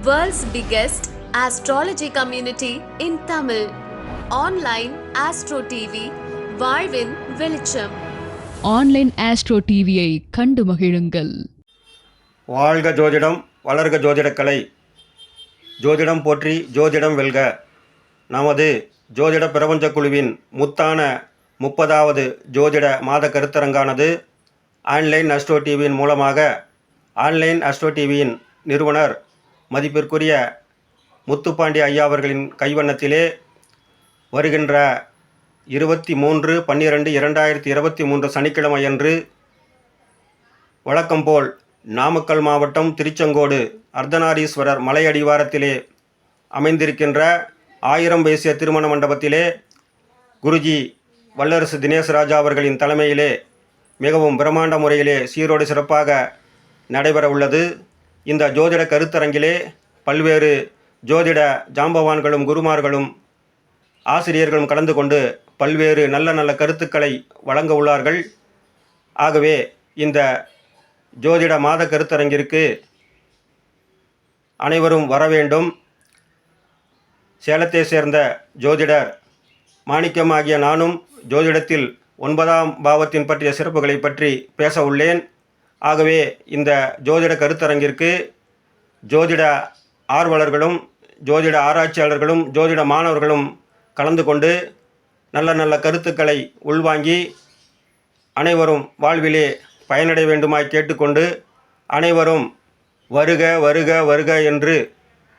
World's biggest astrology community in Tamil. Online Astro TV, வாழ்வின் வெளிச்சம். Online astro டிவியை கண்டு மகிழுங்கள். வாழ்க ஜோதிடம் வளர்க ஜோதிடக்கலை ஜோதிடம் போற்றி ஜோதிடம் வெல்க. நமது ஜோதிட பிரபஞ்ச குழுவின் முத்தான முப்பதாவது ஜோதிட மாத கருத்தரங்கானது ஆன்லைன் அஸ்ட்ரோ டிவியின் மூலமாக ஆன்லைன் அஸ்ட்ரோ டிவியின் நிறுவனர் மதிப்பிற்குரிய முத்துப்பாண்டி ஐயா அவர்களின் கைவண்ணத்திலே வருகின்ற இருபத்தி மூன்று பன்னிரெண்டு இரண்டாயிரத்தி இருபத்தி மூன்று சனிக்கிழமையன்று வழக்கம் போல் நாமக்கல் மாவட்டம் திருச்செங்கோடு அர்த்தநாரீஸ்வரர் மலையடிவாரத்திலே அமைந்திருக்கின்ற ஆயிரம் வயசிய திருமண மண்டபத்திலே குருஜி வல்லரசு தினேஷ் ராஜா அவர்களின் தலைமையிலே மிகவும் பிரம்மாண்ட முறையிலே சீரோடு சிறப்பாக நடைபெற உள்ளது இந்த ஜோதிட கருத்தரங்கிலே பல்வேறு ஜோதிட ஜாம்பவான்களும் குருமார்களும் ஆசிரியர்களும் கலந்து கொண்டு பல்வேறு நல்ல நல்ல கருத்துக்களை வழங்க உள்ளார்கள். ஆகவே இந்த ஜோதிட மாத கருத்தரங்கிற்கு அனைவரும் வர வேண்டும். சேலத்தை சேர்ந்த ஜோதிடர் மாணிக்கமாகிய நானும் ஜோதிடத்தில் ஒன்பதாம் பாவத்தின் பற்றிய சிறப்புகளை பற்றி பேச உள்ளேன். ஆகவே இந்த ஜோதிட கருத்தரங்கிற்கு ஜோதிட ஆர்வலர்களும் ஜோதிட ஆராய்ச்சியாளர்களும் ஜோதிட மாணவர்களும் கலந்து கொண்டு நல்ல நல்ல கருத்துக்களை உள்வாங்கி அனைவரும் வாழ்விலே பயனடைய வேண்டுமாய் கேட்டுக்கொண்டு அனைவரும் வருக வருக வருக என்று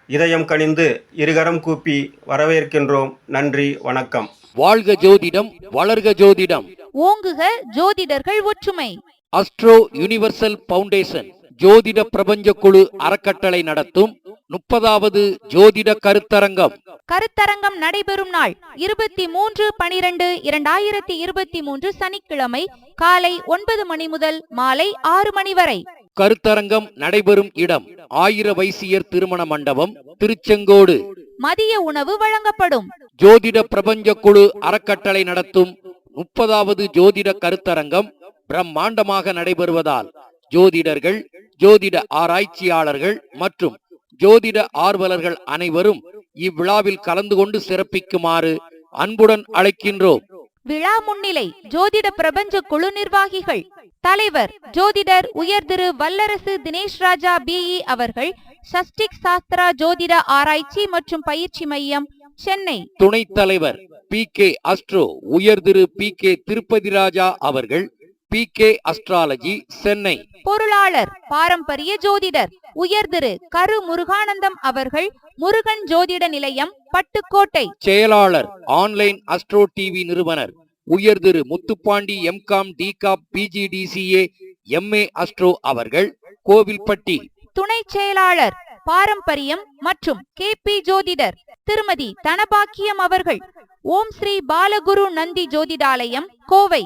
இதயம் கனிந்து இருகரம் கூப்பி வரவேற்கின்றோம். நன்றி வணக்கம். வாழ்க ஜோதிடம் வளர்க ஜோதிடம். ஓங்குக ஜோதிடர்கள் ஒற்றுமை. அஸ்ட்ரோ யுனிவர்சல் பவுண்டேஷன் ஜோதிட பிரபஞ்ச குழு அறக்கட்டளை நடத்தும் முப்பதாவது ஜோதிட கருத்தரங்கம். கருத்தரங்கம் நடைபெறும் நாள் இருபத்தி மூன்று பனிரெண்டு இரண்டாயிரத்தி இருபத்தி மூன்று சனிக்கிழமை காலை ஒன்பது மணி முதல் மாலை ஆறு மணி வரை. கருத்தரங்கம் நடைபெறும் இடம் ஆயிர வைசியர் திருமண மண்டபம் திருச்செங்கோடு. மதிய உணவு வழங்கப்படும். ஜோதிட பிரபஞ்ச குழு அறக்கட்டளை நடத்தும் முப்பதாவது ஜோதிட கருத்தரங்கம் பிரம்மாண்டமாக நடைபெறுவதால் ஜோதிடர்கள் ஜோதிட ஆராய்ச்சியாளர்கள் மற்றும் ஜோதிட ஆர்வலர்கள் அனைவரும் இவ்விழாவில் கலந்து கொண்டு சிறப்பிக்குமாறு அன்புடன் அழைக்கின்றோம். விழா முன்னிலை ஜோதிட பிரபஞ்ச குழு நிர்வாகிகள் தலைவர் ஜோதிடர் உயர் திரு வல்லரசு தினேஷ் ராஜா பிஇ அவர்கள் சஷ்டிக் சாஸ்திரா ஜோதிட ஆராய்ச்சி மற்றும் பயிற்சி மையம் சென்னை. துணைத் தலைவர் பி கே அஸ்ட்ரோ உயர் திரு பி கே திருப்பதி ராஜா அவர்கள் பி கே அஸ்ட்ராலஜி சென்னை பொருளாளர் பாரம்பரிய ஜோதிடர் உயர் திரு கரு முருகானந்தம் அவர்கள் முருகன் ஜோதிட நிலையம் பட்டுக்கோட்டை. செயலாளர் ஆன்லைன் அஸ்ட்ரோ டிவி நிறுவனர் உயர் திரு முத்துப்பாண்டி எம்காம் டிகாப் பிஜிடிசிஏ எம்ஏ அஸ்ட்ரோ அவர்கள் கோவில்பட்டி. துணை செயலாளர் பாரம்பரியம் மற்றும் கே பி ஜோதிடர் திருமதி தனபாக்கியம் அவர்கள் ஓம் ஸ்ரீ பாலகுரு நந்தி ஜோதிடாலயம் கோவை.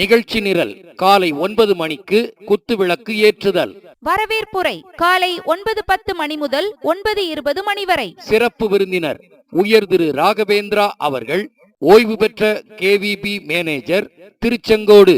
நிகழ்ச்சி நிரல் காலை ஒன்பது மணிக்கு குத்துவிளக்கு ஏற்றுதல். வரவேற்புரை காலை ஒன்பது பத்து மணி முதல் ஒன்பது இருபது மணி வரை. சிறப்பு விருந்தினர் உயர் திரு ராகவேந்திரா அவர்கள் ஓய்வு பெற்ற கேவிபி மேனேஜர் திருச்செங்கோடு.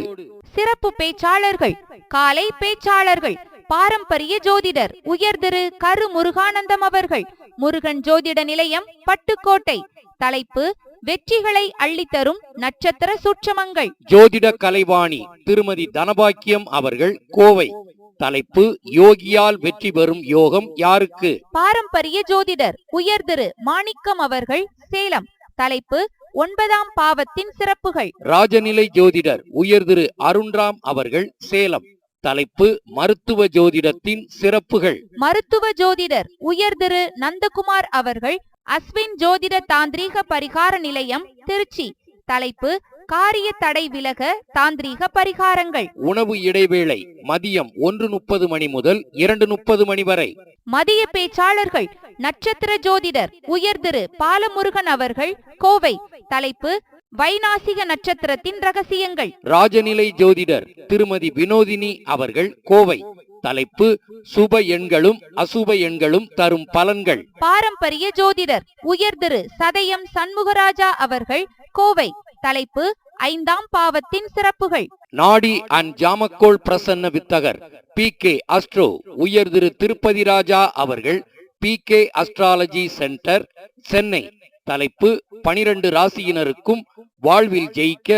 சிறப்பு பேச்சாளர்கள் காலை பேச்சாளர்கள் பாரம்பரிய ஜோதிடர் உயர் திரு கரு முருகானந்தம் அவர்கள் முருகன் ஜோதிட நிலையம் பட்டுக்கோட்டை. தலைப்பு வெற்றிகளை அள்ளித்தரும் நட்சத்திர சூட்சமங்கள். ஜோதிட கலைவாணி திருமதி தனபாக்கியம் அவர்கள் கோவை. தலைப்பு யோகியால் வெற்றி பெறும் யோகம் யாருக்கு? பாரம்பரிய ஜோதிடர் உயர் திரு மாணிக்கம் அவர்கள் சேலம். தலைப்பு ஒன்பதாம் பாவத்தின் சிறப்புகள். ராஜநிலை ஜோதிடர் உயர் திரு அருண்ராம் அவர்கள் சேலம். தலைப்பு மருத்துவ ஜோதிடத்தின் சிறப்புகள். மருத்துவ ஜோதிடர் உயர் திரு நந்தகுமார் அவர்கள் அஸ்வின் ஜோதிட தாந்திரீக பரிகார நிலையம் திருச்சி. தலைப்பு காரிய தடை விலக தாந்திரீக பரிகாரங்கள். உணவு இடைவேளை மதியம் ஒன்று முப்பது மணி முதல் இரண்டு முப்பது மணி வரை. மதிய பேச்சாளர்கள் நட்சத்திர ஜோதிடர் உயர் திரு பாலமுருகன் அவர்கள் கோவை. தலைப்பு வைநாசிக நட்சத்திரத்தின் ரகசியங்கள். ராஜநிலை ஜோதிடர் திருமதி வினோதினி அவர்கள் கோவை. தலைப்பு சுப எண்களும் அசுப எண்களும் தரும் பலன்கள். பாரம்பரிய ஜோதிடர் உயர் திரு சதயம் சண்முகராஜா அவர்கள் கோவை. தலைப்பு ஐந்தாம் பாவத்தின் சிறப்புகள். நாடி அண்ட் ஜாமக்கோள் பிரசன்ன வித்தகர் பி கே அஸ்ட்ரோ. உயர் திரு திருப்பதி ராஜா அவர்கள் P K astrology centre Chennai. தலைப்பு பனிரெண்டு ராசியினருக்கும் வாழ்வில் ஜெயிக்க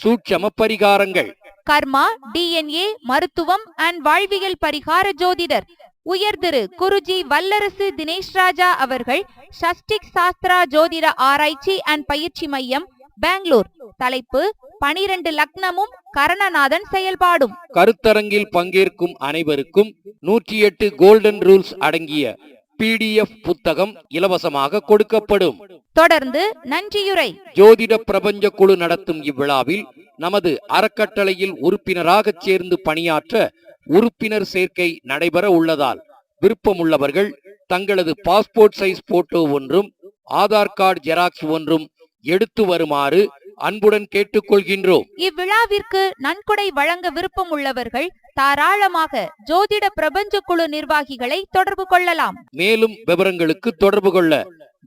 சூட்சம பரிகாரங்கள். கர்மா டிஎன்ஏ மருத்துவம் அண்ட் வாழ்வியல் பரிகார ஜோதிடர். உயர் திரு குருஜி வல்லரசு தினேஷ் ராஜா அவர்கள் சஷ்டிக் சாஸ்திரா ஜோதிட ஆராய்ச்சி அண்ட் பயிற்சி மையம் பெங்களூர். தலைப்பு பனிரெண்டு லக்னமும் கரணநாதன் செயல்பாடும். கருத்தரங்கில் பங்கேற்கும் அனைவருக்கும் நூற்றி எட்டு கோல்டன் ரூல்ஸ் அடங்கிய பிடிஎஃப் புத்தகம் இலவசமாக கொடுக்கப்படும். தொடர்ந்து நன்றியுரை. ஜோதிட பிரபஞ்ச குழு நடத்தும் இவ்விழாவில் நமது அறக்கட்டளையில் உறுப்பினராகச் சேர்ந்து பணியாற்ற உறுப்பினர் சேர்க்கை நடைபெற உள்ளதால் விருப்பமுள்ளவர்கள் தங்களது பாஸ்போர்ட் சைஸ் போட்டோ ஒன்றும் ஆதார் கார்டு ஜெராக்ஸ் ஒன்றும் எடுத்து வருமாறு அன்புடன் கேட்டுக்கொள்கின்றோம். இவ்விழாவிற்கு நன்கொடை வழங்க விருப்பம் உள்ளவர்கள் தாராளமாக ஜோதிட பிரபஞ்ச குழு நிர்வாகிகளை தொடர்பு கொள்ளலாம். மேலும் விவரங்களுக்கு தொடர்பு கொள்ள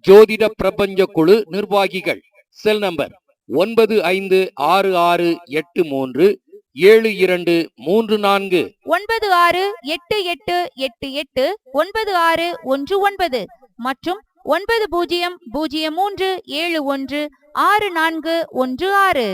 ஜோதிட பிரபஞ்ச குழு நிர்வாகிகள். செல் நம்பர் ஒன்பது ஐந்து ஆறு ஆறு எட்டு மூன்று ஏழு இரண்டு மூன்று நான்கு. ஒன்பது ஆறு எட்டு எட்டு எட்டு எட்டு ஒன்பது ஆறு ஒன்று ஒன்பது மற்றும் ஒன்பது பூஜ்ஜியம் பூஜ்ஜியம் மூன்று ஏழு ஒன்று ஆறு நான்கு ஒன்று ஆறு.